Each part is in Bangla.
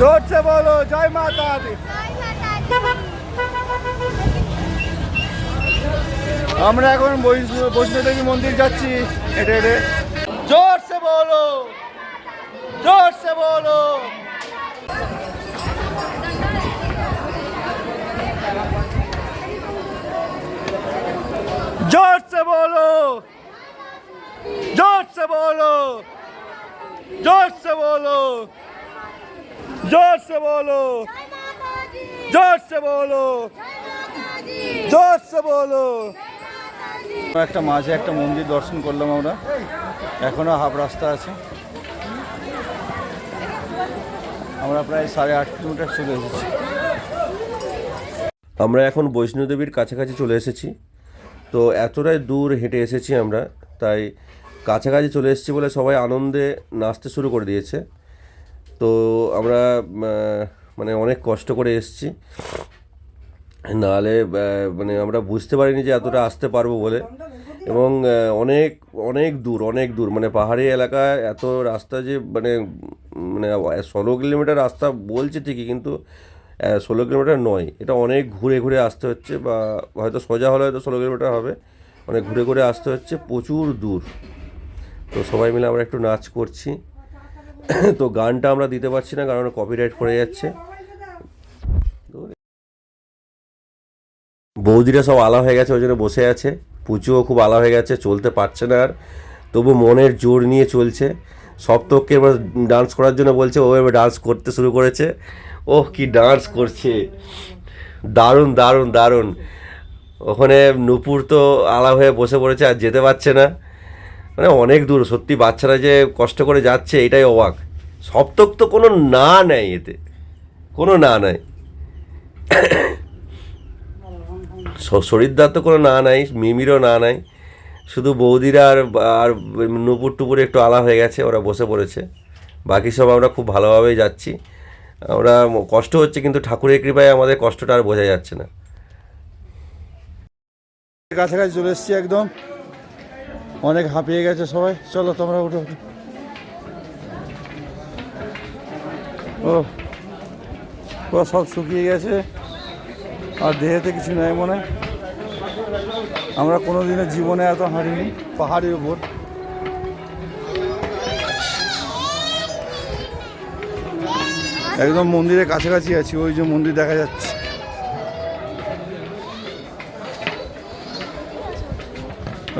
জোরছে বলো, জয় মাতা আমরা এখন বৈষ্ণদেবী মন্দির যাচ্ছি, হেঁটে হেঁটে। জোরসে বলো জোরসে বলো। জোরসে বলো জোরসে বলো জোরসে বলো। জোর সে বলো। জোর সে বলো। জোর সে বলো। একটা মাঝে একটা মন্দির দর্শন করলাম আমরা। এখনও হাফ রাস্তা আছে। আমরা প্রায় সাড়ে আট কিলোমিটার চলে এসেছি। আমরা এখন বৈষ্ণোদেবীর কাছাকাছি চলে এসেছি। তো এতটাই দূর হেঁটে এসেছি আমরা তাই কাছাকাছি চলে এসেছি বলে সবাই আনন্দে নাচতে শুরু করে দিয়েছে। তো আমরা মানে অনেক কষ্ট করে এসেছি। নাহলে মানে আমরা বুঝতে পারিনি যে এতটা আসতে পারব বলে। এবং অনেক অনেক দূর অনেক দূর মানে পাহাড়ি এলাকায় এত রাস্তা যে মানে মানে ষোলো কিলোমিটার রাস্তা বলছে ঠিকই, কিন্তু ষোলো কিলোমিটার নয়। এটা অনেক ঘুরে ঘুরে আসতে হচ্ছে বা হয়তো সোজা হলে হয়তো ষোলো কিলোমিটার হবে। অনেক ঘুরে ঘুরে আসতে হচ্ছে, প্রচুর দূর। তো সবাই মিলে আমরা একটু নাচ করছি। তো গানটা আমরা দিতে পারছি না, কারণ কপিরাইট পড়ে যাচ্ছে। বৌদিরা সব আলা হয়ে গেছে, ওই জন্য বসে আছে। পুচুও খুব আলা হয়ে গেছে, চলতে পারছে না আর। তবু মনের জোর নিয়ে চলছে। সপ্তককে এবার ডান্স করার জন্য বলছে, ও এবার ডান্স করতে শুরু করেছে। ওহ, কি ডান্স করছে। দারুণ দারুণ দারুণ। ওখানে নুপুর তো আলা হয়ে বসে পড়েছে, আর যেতে পারছে না। মানে অনেক দূর, সত্যি বাচ্চারা যে কষ্ট করে যাচ্ছে, এটাই অবাক। সপ্তক তো কোনো না নেয় এতে। কোনো না নেয়। শরীরদার তো কোনো না নাই মিমিরও না নাই শুধু বৌদিরা আর আর নুপুর টুপুর একটু আলা হয়ে গেছে, ওরা বসে পড়েছে। বাকি সব আমরা খুব ভালোভাবেই যাচ্ছি। আমরা কষ্ট হচ্ছে, কিন্তু ঠাকুরের কৃপায় আমাদের কষ্টটা আর বোঝা যাচ্ছে না। কাছাকাছি চলে এসেছি একদম। অনেক হাঁপিয়ে গেছে সবাই চলো তোমরা উঠো। ও ও সব শুকিয়ে গেছে আর দেহেতে কিছু নেই মনে। আমরা কোনোদিনও জীবনে এত হাঁটিনি পাহাড়ের উপর একদম মন্দিরের কাছাকাছি আছি, ওই যে মন্দির দেখা যাচ্ছে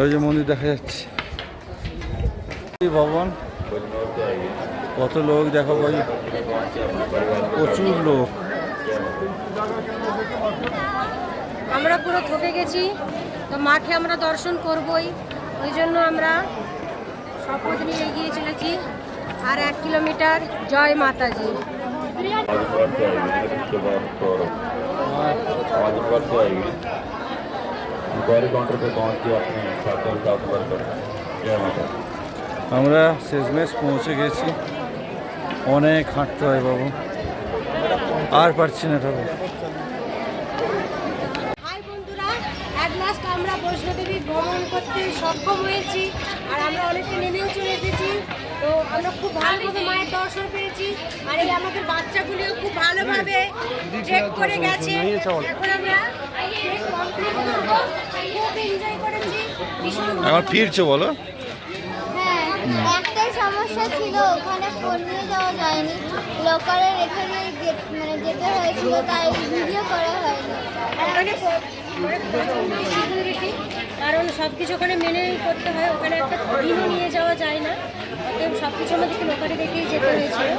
ওই যে মন্দির দেখা যাচ্ছে। এই ভগবান কত লোক দেখো ভাই। প্রচুর লোক। আমরা পুরো থকে গেছি তো মাঠে আমরা দর্শন করবই। ওই জন্য আমরা শপথ নিয়ে এগিয়ে চলেছি। আর এক কিলোমিটার জয় মাতাজি। इंक्वायरी काउंटर पे पहुंच के अपने छात्रों के साथ वर्कर जय माता दी। আমরা শেষমেশ পৌঁছে গেছি অনেক হাঁটতে হয় বাবু আর পারছি না ঠাকুর হাই বন্ধুরা এক লাস্ট আমরা বৈষ্ণোদেবী ভ্রমণ করতে সক্ষম হয়েছি আর আমরা অনেকটা নেমেও চলে এসেছি তো আমরা খুব ভালোভাবে মায়ের দর্শন পেয়েছি আর এই আমাদের বাচ্চাগুলিও খুব ভালোভাবে ট্রেক করে গেছে। এখন আমরা খুব এনজয় করেছি। এখন ফিরছো বলো। হ্যাঁ একটাই সমস্যা ছিল ওখানে ফোন নিয়ে যাওয়া যায়নি। লকারে রেখে দিয়ে মানে যেতে হয়েছিল তাই ভিডিও করা হয়নি। সব কিছু ওখানে মেনেই করতে হয়, ওখানে একটা দিনও নিয়ে যাওয়া যায় না। সব কিছু আমাদেরকে লোকালে দেখেই যেতে হয়েছিল